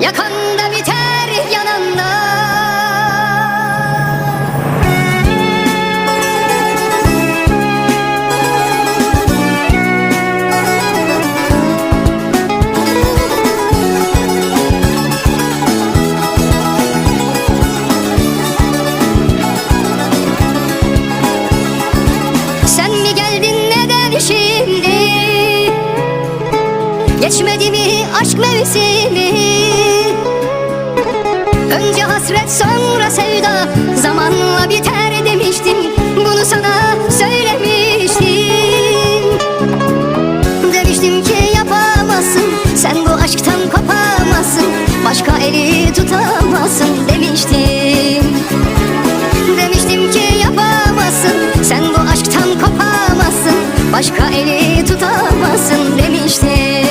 Yakanda biter yananda Sen mi geldin neden şimdi? Geçmedi mi aşk mevsimi Önce hasret sonra sevda. Zamanla biter demiştim Bunu sana söylemiştim. Demiştim ki yapamazsın Sen bu aşktan kopamazsın. Başka eli tutamazsın demiştim. Demiştim ki yapamazsın Sen bu aşktan kopamazsın. Başka eli tutamazsın demiştim.